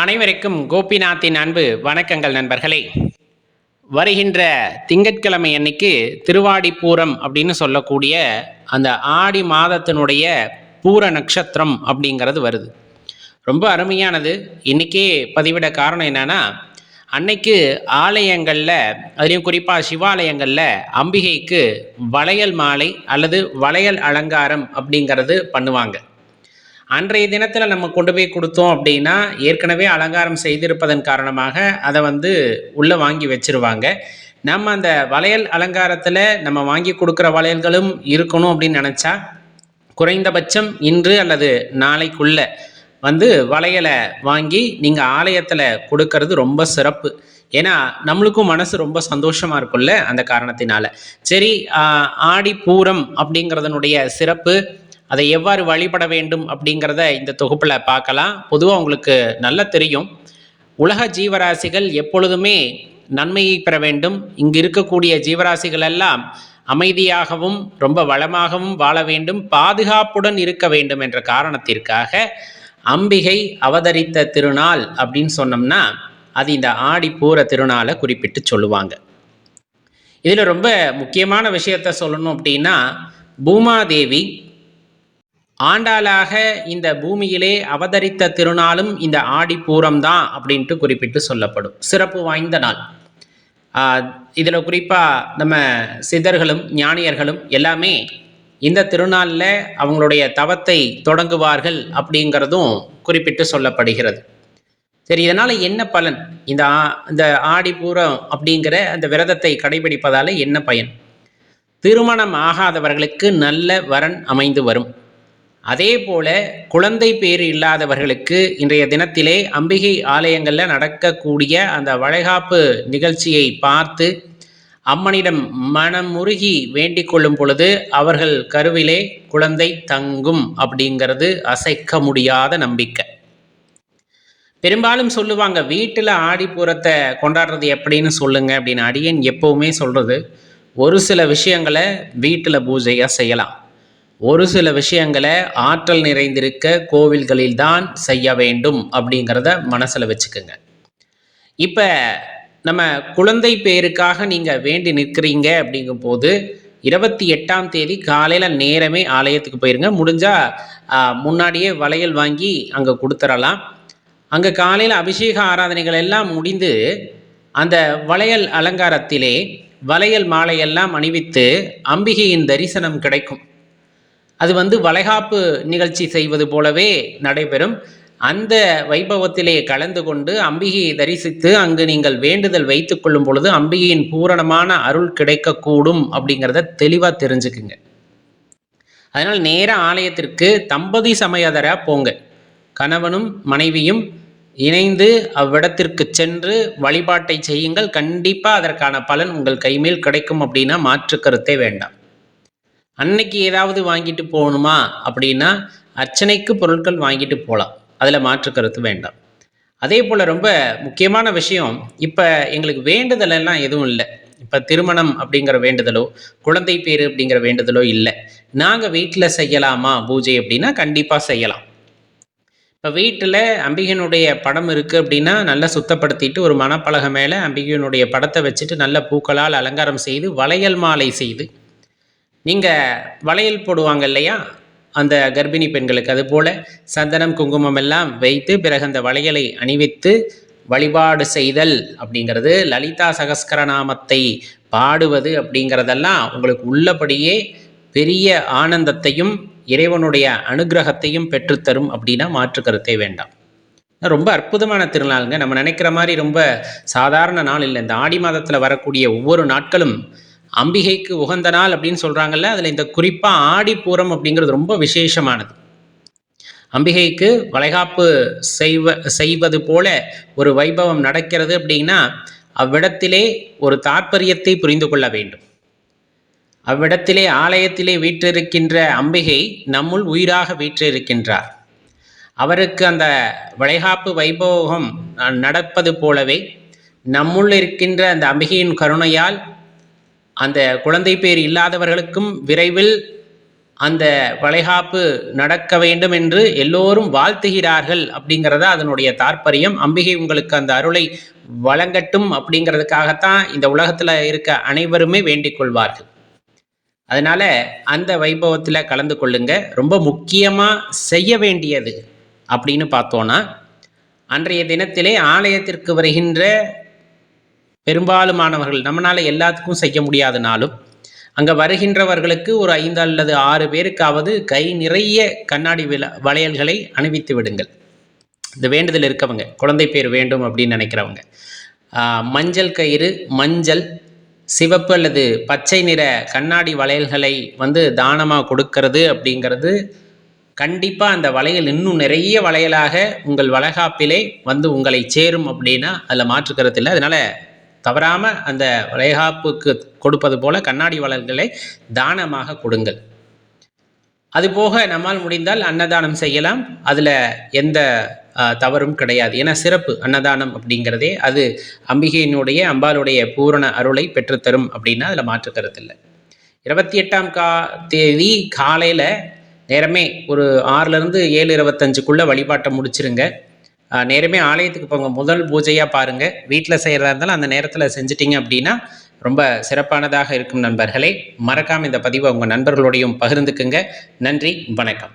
அனைவருக்கும் கோபிநாத்தின் அன்பு வணக்கங்கள் நண்பர்களே. வருகின்ற திங்கட்கிழமை அன்னைக்கு திருவாடிப்பூரம் அப்படின்னு சொல்லக்கூடிய அந்த ஆடி மாதத்தினுடைய பூர நட்சத்திரம் அப்படிங்கிறது வருது. ரொம்ப அருமையானது. இன்றைக்கே பதிவிட காரணம் என்னன்னா அன்னைக்கு ஆலயங்களில் அதுலேயும் குறிப்பாக சிவாலயங்களில் அம்பிகைக்கு வளையல் மாலை அல்லது வளையல் அலங்காரம் அப்படிங்கிறது பண்ணுவாங்க. அன்றைய தினத்தில் நம்ம கொண்டு போய் கொடுத்தோம் அப்படின்னா ஏற்கனவே அலங்காரம் செய்திருப்பதன் காரணமாக அதை வந்து உள்ளே வாங்கி வச்சிருவாங்க. நம்ம அந்த வளையல் அலங்காரத்தில் நம்ம வாங்கி கொடுக்குற வளையல்களும் இருக்கணும் அப்படின்னு நினச்சா குறைந்தபட்சம் இன்று அல்லது நாளைக்குள்ள வந்து வளையலை வாங்கி நீங்கள் ஆலயத்தில் கொடுக்கறது ரொம்ப சிறப்பு. ஏன்னா நம்மளுக்கும் மனசு ரொம்ப சந்தோஷமாக இருக்கும்ல அந்த காரணத்தினால. சரி ஆடி பூரம் அப்படிங்கிறதனுடைய சிறப்பு அதை எவ்வாறு வழிபட வேண்டும் அப்படிங்கிறத இந்த தொகுப்பில் பார்க்கலாம். பொதுவாக உங்களுக்கு நல்லா தெரியும். உலக ஜீவராசிகள் எப்பொழுதுமே நன்மையை பெற வேண்டும். இங்கு இருக்கக்கூடிய ஜீவராசிகள் எல்லாம் அமைதியாகவும் ரொம்ப வளமாகவும் வாழ வேண்டும். பாதுகாப்புடன் இருக்க வேண்டும் என்ற காரணத்திற்காக அம்பிகை அவதரித்த திருநாள் அப்படின்னு சொன்னோம்னா அது இந்த ஆடி பூர திருநாளை குறிப்பிட்டு சொல்லுவாங்க. இதில் ரொம்ப முக்கியமான விஷயத்த சொல்லணும் அப்படின்னா பூமாதேவி ஆண்டாளாக இந்த பூமியிலே அவதரித்த திருநாளும் இந்த ஆடி தான் அப்படின்ட்டு குறிப்பிட்டு சொல்லப்படும். சிறப்பு வாய்ந்த நாள். இதில் குறிப்பாக நம்ம சித்தர்களும் ஞானியர்களும் எல்லாமே இந்த திருநாளில் அவங்களுடைய தவத்தை தொடங்குவார்கள் அப்படிங்கிறதும் குறிப்பிட்டு சொல்லப்படுகிறது. சரி இதனால் என்ன பலன்? இந்த ஆ இந்த ஆடி பூரம் அப்படிங்கிற அந்த விரதத்தை கடைபிடிப்பதால் என்ன பயன்? திருமணம் ஆகாதவர்களுக்கு நல்ல வரன் அமைந்து வரும். அதே போல குழந்தை பேர் இல்லாதவர்களுக்கு இன்றைய தினத்திலே அம்பிகை ஆலயங்களில் நடக்கக்கூடிய அந்த வளைகாப்பு நிகழ்ச்சியை பார்த்து அம்மனிடம் மனமுருகி வேண்டிக் கொள்ளும் பொழுது அவர்கள் கருவிலே குழந்தை தங்கும் அப்படிங்கிறது அசைக்க முடியாத நம்பிக்கை. பெரும்பாலும் சொல்லுவாங்க வீட்டில் ஆடிப்பூரத்தை கொண்டாடுறது எப்படின்னு சொல்லுங்க அப்படின்னு அடியன் எப்பவுமே சொல்றது ஒரு சில விஷயங்களை வீட்டில் பூஜையாக செய்யலாம். ஒரு சில விஷயங்களை ஆற்றல் நிறைந்திருக்க கோவில்களில் தான் செய்ய வேண்டும் அப்படிங்கிறத மனசில் வச்சுக்கோங்க. இப்போ நம்ம குழந்தை பேருக்காக நீங்கள் வேண்டி நிற்கிறீங்க அப்படிங்கும்போது இருபத்தி எட்டாம் தேதி காலையில் நேரமே ஆலயத்துக்கு போயிருங்க. முடிஞ்சால் முன்னாடியே வளையல் வாங்கி அங்கே கொடுத்துடலாம் அங்கே காலையில் அபிஷேக ஆராதனைகள் எல்லாம் முடிந்து அந்த வளையல் அலங்காரத்திலே வளையல் மாலையெல்லாம் அணிவித்து அம்பிகையின் தரிசனம் கிடைக்கும். அது வந்து வளைகாப்பு நிகழ்ச்சி செய்வது போலவே நடைபெறும். அந்த வைபவத்திலே கலந்து கொண்டு அம்பிகையை தரிசித்து அங்கு நீங்கள் வேண்டுதல் வைத்துக் கொள்ளும் பொழுது அம்பிகையின் பூரணமான அருள் கிடைக்கக்கூடும் அப்படிங்கிறத தெளிவாக தெரிஞ்சுக்குங்க. அதனால் நேர ஆலயத்திற்கு தம்பதி சமயதரா போங்க. கணவனும் மனைவியும் இணைந்து அவ்விடத்திற்கு சென்று வழிபாட்டை செய்யுங்கள். கண்டிப்பாக அதற்கான பலன் உங்கள் கைமேல் கிடைக்கும் அப்படின்னா மாற்று கருத்தே வேண்டாம். அன்னைக்கு ஏதாவது வாங்கிட்டு போகணுமா அப்படின்னா அர்ச்சனைக்கு பொருட்கள் வாங்கிட்டு போகலாம். அதில் மாற்று கருத்து வேண்டாம். அதே போல் ரொம்ப முக்கியமான விஷயம் இப்போ எங்களுக்கு வேண்டுதல் எல்லாம் எதுவும் இல்லை. இப்போ திருமணம் அப்படிங்கிற வேண்டுதலோ குழந்தை பேர் அப்படிங்கிற வேண்டுதலோ இல்லை. நாங்கள் வீட்டில் செய்யலாமா பூஜை அப்படின்னா கண்டிப்பாக செய்யலாம். இப்போ வீட்டில் அம்பிகனுடைய படம் இருக்குது அப்படின்னா நல்லா சுத்தப்படுத்திட்டு ஒரு மணப்பலகை மேலே அம்பிகையினுடைய படத்தை வச்சுட்டு நல்ல பூக்களால் அலங்காரம் செய்து வளையல் மாலை செய்து நீங்கள் வளையல் போடுவாங்க இல்லையா? அந்த கர்ப்பிணி பெண்களுக்கு. அதுபோல் சந்தனம் குங்குமம் எல்லாம் வைத்து பிறகு அந்த வளையலை அணிவித்து வழிபாடு செய்தல் அப்படிங்கிறது லலிதா சகஸ்கரநாமத்தை பாடுவது அப்படிங்கிறதெல்லாம் உங்களுக்கு உள்ளபடியே பெரிய ஆனந்தத்தையும் இறைவனுடைய அனுகிரகத்தையும் பெற்றுத்தரும் அப்படின்னா மாற்று கருத்தே வேண்டாம். ரொம்ப அற்புதமான திருநாளுங்க. நம்ம நினைக்கிற மாதிரி ரொம்ப சாதாரண நாள் இல்லை. இந்த ஆடி மாதத்தில் வரக்கூடிய ஒவ்வொரு நாட்களும் அம்பிகைக்கு உகந்த நாள் அப்படின்னு சொல்கிறாங்கல்ல அதில் இந்த குறிப்பாக ஆடிப்பூரம் அப்படிங்கிறது ரொம்ப விசேஷமானது. அம்பிகைக்கு வளைகாப்பு செய்வ செய்வது போல ஒரு வைபவம் நடக்கிறது அப்படின்னா அவ்விடத்திலே ஒரு தாற்பயத்தை புரிந்து கொள்ள வேண்டும். அவ்விடத்திலே ஆலயத்திலே வீற்றிருக்கின்ற அம்பிகை நம்முள் உயிராக வீற்றிருக்கின்றார். அவருக்கு அந்த வளைகாப்பு வைபோகம் நடப்பது போலவே நம்முள் இருக்கின்ற அந்த அம்பிகையின் கருணையால் அந்த குழந்தை பேர் இல்லாதவர்களுக்கும் விரைவில் அந்த வளைகாப்பு நடக்க வேண்டும் என்று எல்லோரும் வாழ்த்துகிறார்கள் அப்படிங்கிறத அதனுடைய தாற்பயம். அம்பிகை உங்களுக்கு அந்த அருளை வழங்கட்டும் அப்படிங்கிறதுக்காகத்தான் இந்த உலகத்தில் இருக்க அனைவருமே வேண்டிக் கொள்வார்கள். அதனால அந்த வைபவத்தில் கலந்து கொள்ளுங்க. ரொம்ப முக்கியமாக செய்ய வேண்டியது அப்படின்னு பார்த்தோன்னா அன்றைய தினத்திலே ஆலயத்திற்கு வருகின்ற பெரும்பாலுமானவர்கள் நம்மளால் எல்லாத்துக்கும் செய்ய முடியாதனாலும் அங்கே வருகின்றவர்களுக்கு ஒரு ஐந்து அல்லது ஆறு பேருக்காவது கை நிறைய கண்ணாடி வில வளையல்களை அணிவித்து விடுங்கள். இந்த வேண்டுதல் இருக்கவங்க குழந்தை பேர் வேண்டும் அப்படின்னு நினைக்கிறவங்க. மஞ்சள் கயிறு மஞ்சள் சிவப்பு அல்லது பச்சை நிற கண்ணாடி வளையல்களை வந்து தானமாக கொடுக்கறது அப்படிங்கிறது கண்டிப்பாக அந்த வளையல் இன்னும் நிறைய வளையலாக உங்கள் வளகாப்பிலே வந்து உங்களை சேரும் அப்படின்னா அதில் மாற்றுக்கிறது இல்லை. அதனால் தவறாமல் அந்த வளைகாப்புக்கு கொடுப்பது போல கண்ணாடி வளர்களை தானமாக கொடுங்கள். அதுபோக நம்மால் முடிந்தால் அன்னதானம் செய்யலாம். அதில் எந்த தவறும் கிடையாது. ஏன்னா சிறப்பு அன்னதானம் அப்படிங்கிறதே அது அம்பிகையினுடைய அம்பாளுடைய பூரண அருளை பெற்றுத்தரும் அப்படின்னா அதில் மாற்று இல்லை. இருபத்தி எட்டாம் கா தேதி காலையில் நேரமே ஒரு ஆறுலேருந்து ஏழு இருபத்தஞ்சுக்குள்ளே வழிபாட்டை முடிச்சிருங்க. நேரமே ஆலயத்துக்கு போங்க. முதல் பூஜையாக பாருங்கள் வீட்டில் செய்கிறதா இருந்தாலும் அந்த நேரத்தில் செஞ்சிட்டிங்க அப்படின்னா ரொம்ப சிறப்பானதாக இருக்கும் நண்பர்களே. மறக்காமல் இந்த பதிவை உங்கள் நண்பர்களோடையும் பகிர்ந்துக்குங்க. நன்றி வணக்கம்.